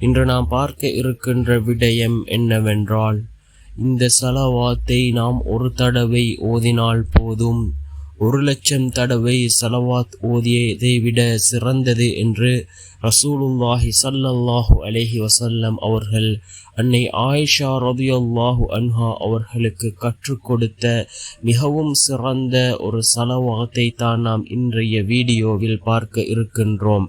இன்று நாம் பார்க்க இருக்கின்ற விடயம் என்னவென்றால் இந்த சலவாத்தை நாம் ஒரு தடவை ஓதினால் போதும். ஒரு லட்சம் தடவை சலவாத் ஓதியதை விட சிறந்தது என்று ரசூலுல்லாஹி சல்லல்லாஹு அலஹி வசல்லம் அவர்கள் அன்னை ஆயிஷா ரதியல்லாஹு அன்ஹா அவர்களுக்கு கற்றுக் கொடுத்த மிகவும் சிறந்த ஒரு சலவாத்தை தான் நாம் இன்றைய வீடியோவில் பார்க்க இருக்கின்றோம்.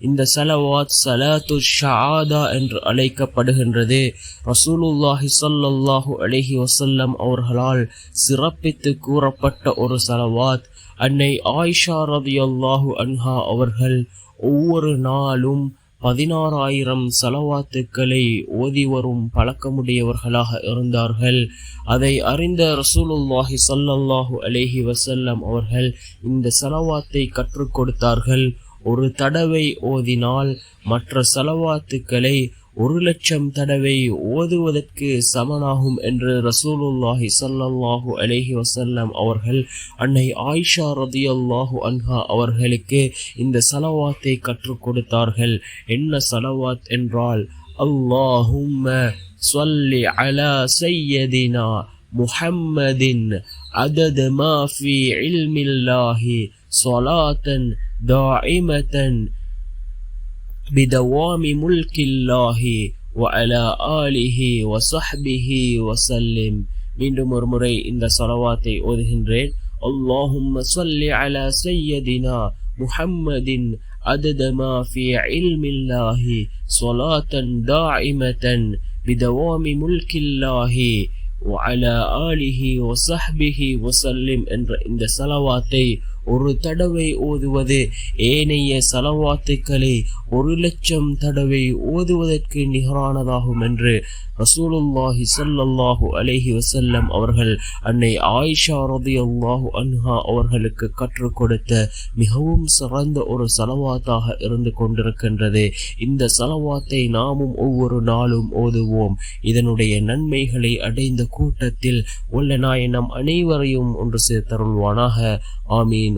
இந்த சலவாத் சலாத்து ஷாதா என்று அழைக்கப்படுகின்றது. ரசூலுல்லாஹி ஸல்லல்லாஹு அலஹி வசல்லம் அவர்களால் சிறப்பித்து கூறப்பட்ட ஒரு சலவாத். அன்னை ஆயிஷா ரதியல்லாஹு அன்ஹா அவர்கள் ஒவ்வொரு நாளும் பதினாறாயிரம் சலவாத்துக்களை ஓதி வரும் பழக்கமுடையவர்களாக இருந்தார்கள். அதை அறிந்த ரசூலுல்லாஹி சல்லல்லாஹு அலைஹி வசல்லம் அவர்கள் இந்த சலவாத்தை கற்றுக் கொடுத்தார்கள். ஒரு தடவை ஓதினால் மற்ற செலவாத்துக்களை ஒரு லட்சம் தடவை ஓதுவதற்கு சமனாகும் என்று ரசூலுல்லாஹி சல்லல்லாஹு அலேஹி வசல்லம் அவர்கள் அன்னை ஆயிஷா ரதி ரதியல்லாஹு அன்ஹா அவர்களுக்கு இந்த சலவாத்தை கற்றுக் கொடுத்தார்கள். என்ன சலவாத் என்றால் அல்லாஹும் சொல்லி அல சையதினா முஹம்மதின் அதது மாஃபி இல்மில்லாஹி சொலாத்தன் داعمة بدوام ملك الله وعلى آله وصحبه وسلم. من مرمري إن صلوات أذهن اللهم صل على سيدنا محمد عدد ما في علم الله صلاة دائمة بدوام ملك الله وعلى آله وصحبه وسلم عند صلواتي ஒரு தடவை ஓதுவது ஏனைய சலவாத்துக்களை ஒரு லட்சம் தடவை ஓதுவதற்கு நிகரானதாகும் என்று ரசூலுல்லாஹி ஸல்லல்லாஹு அலைஹி வசல்லம் அவர்கள் அன்னை ஆயிஷா ரதியல்லாஹு அன்ஹா அவர்களுக்கு கற்றுக் கொடுத்த மிகவும் சிறந்த ஒரு சலவாத்தாக இருந்து கொண்டிருக்கின்றது. இந்த சலவாத்தை நாமும் ஒவ்வொரு நாளும் ஓதுவோம். இதனுடைய நன்மைகளை அடைந்த கூட்டத்தில் உள்ள நாயனம் அனைவரையும் ஒன்று சேர்த்தருள்வானாக. ஆமீன்.